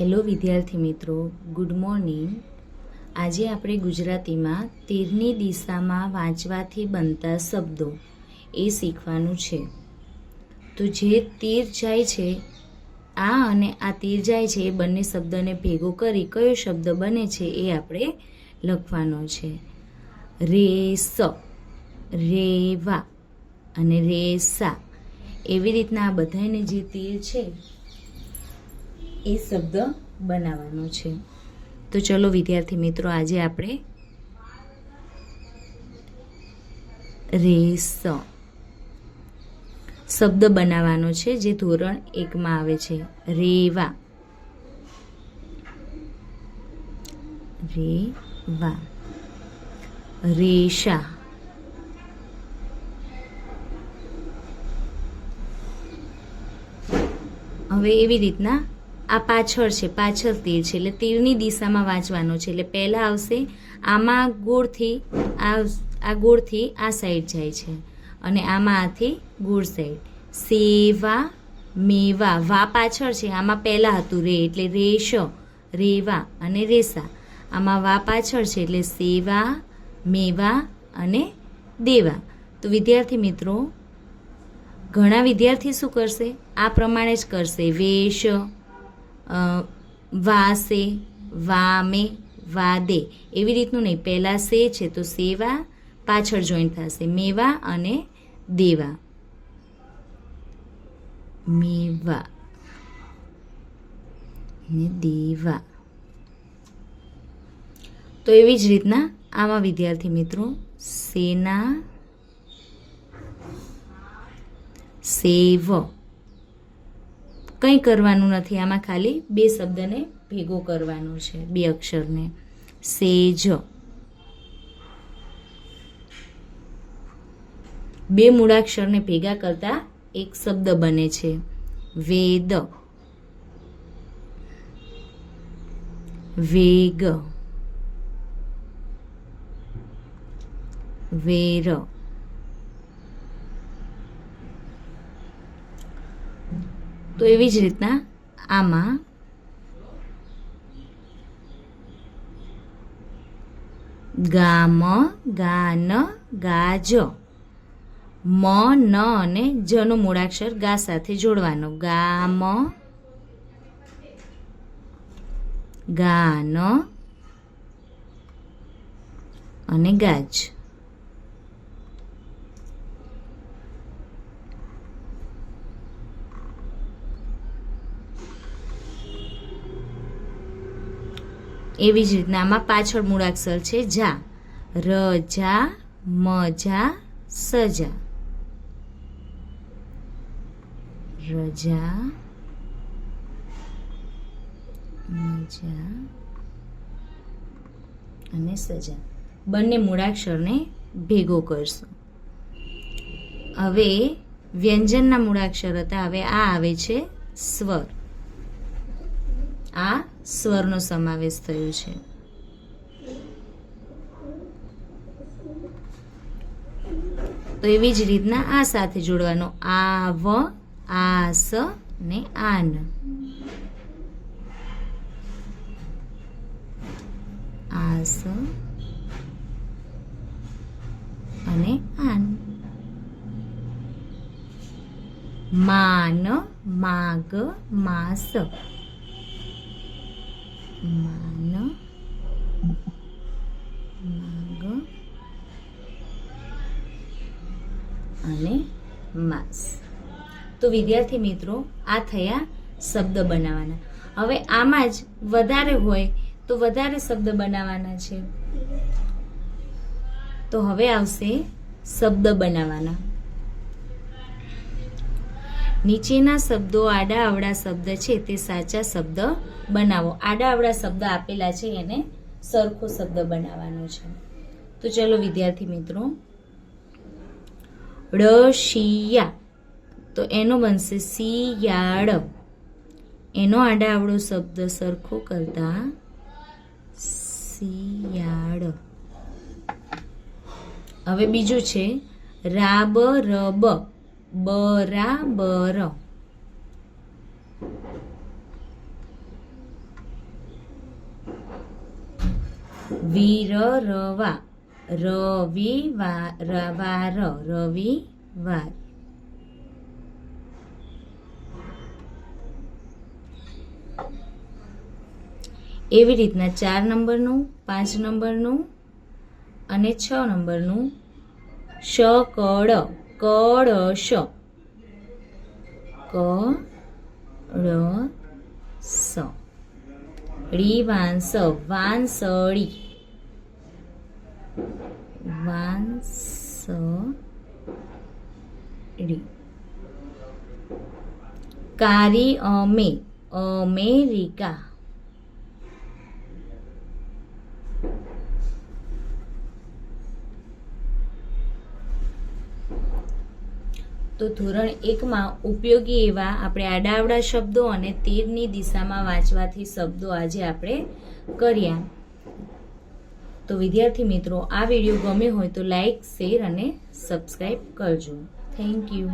Hello વિદ્યાર્થી મિત્રો, good morning. આજે આપણે ગુજરાતીમાં તીરની દિશામાં વાંચવાથી બનતા શબ્દો એ શીખવાનું છે. તો જે તીર જાય છે, આ અને આ તીર જાય છે, એ બંને શબ્દને ભેગો કરી કયો શબ્દ બને છે એ આપણે લખવાનો છે. રેસ, રેવા અને રેસા એવી રીતના આ બધાને જે તીર છે એ શબ્દ બનાવવાનો છે. તો ચલો વિદ્યાર્થી મિત્રો, આજે આપણે રેસ શબ્દ બનાવવાનો છે, જે ધોરણ એકમાં આવે છે. રેવા. રેવા. રેશા. હવે એવી રીતના આ પાછળ છે, પાછળ તીર છે, એટલે તીરની દિશામાં વાંચવાનો છે, એટલે પહેલાં આવશે આમાં ગોળથી, આ આ ગોળથી આ સાઈડ જાય છે અને આમાં આથી ગોળ સાઈડ સેવા, મેવા, વા પાછળ છે, આમાં પહેલાં હતું રે, એટલે રેશ, રેવા અને રેસા. આમાં વા પાછળ છે, એટલે સેવા, મેવા અને દેવા. તો વિદ્યાર્થી મિત્રો, ઘણા વિદ્યાર્થી શું કરશે? આ પ્રમાણે જ કરશે. વેશ વાસે, વામે, વાદે. એવી રીતનું નહીં. પહેલાં સે છે તો સેવા, પાછળ જોઈન થશે. મેવા અને દેવા. મેવા ને દેવા. તો એવી જ રીતના આમાં વિદ્યાર્થી મિત્રો, સેના સેવ કંઈ કરવાનું નથી. આમાં ખાલી બે શબ્દને ભેગો કરવાનો છે, બે અક્ષરને. સેજ. બે મૂળાક્ષરને ભેગા કરતા એક શબ્દ બને છે. વેદ. વેગ. વેર. તો એવી જ રીતના આમાં ગામ, ગાન, ગાજ, મ, ન અને જનો મૂળાક્ષર ગા સાથે જોડવાનો. ગામ, ગાન અને ગાજ. એવી જ રીતના આમાં પાછળ મૂળાક્ષર છે જા. રજા મજા સજા રજા મજા અને સજા બંને મૂળાક્ષરને ભેગો કરશો. હવે વ્યંજનના મૂળાક્ષર હતા. હવે આ આવે છે સ્વર. આ સ્વરનો સમાવેશ થયો છે. તો એવી જ રીતના આ સાથે જોડવાનો આ વ, આ ને આન. આસ અને આન. માન, માગ, માસ. માન માગ અને માસ. તો વિદ્યાર્થી મિત્રો, આ થયા શબ્દ બનાવવાના. હવે આમાં જ વધારે હોય તો વધારે શબ્દ બનાવવાના છે. તો હવે આવશે શબ્દ બનાવવાના. નીચેના શબ્દો આડા અવડા શબ્દ છે તે સાચા શબ્દ બનાવો. આડા અવડા શબ્દ આપેલા છે એને સરખો શબ્દ બનાવવાનો છે. તો ચલો વિદ્યાર્થી મિત્રો રશિયા તો એનો બનશે શિયાળ એનો આડા અવળો શબ્દ સરખો કરતા શિયાળ હવે બીજું છે રાબ, રબ. બરાબર. વિરરવા, રવિવાર, રવાર, રવિવાર. એવી રીતના ચાર નંબરનું, પાંચ નંબરનું અને છ નંબરનું શ કળ કળશ. ક રીવાંસ વાંસળી. વાંસળી. કારી અમે અમેરિકા. તો ધોરણ એકમાં ઉપયોગી એવા આપણે આડાવડા શબ્દો અને તીરની દિશામાં વાંચવાથી શબ્દો આજે આપણે કર્યા. તો વિદ્યાર્થી મિત્રો, આ વીડિયો ગમ્યો હોય તો લાઈક, શેર અને સબસ્ક્રાઈબ કરજો. Thank you.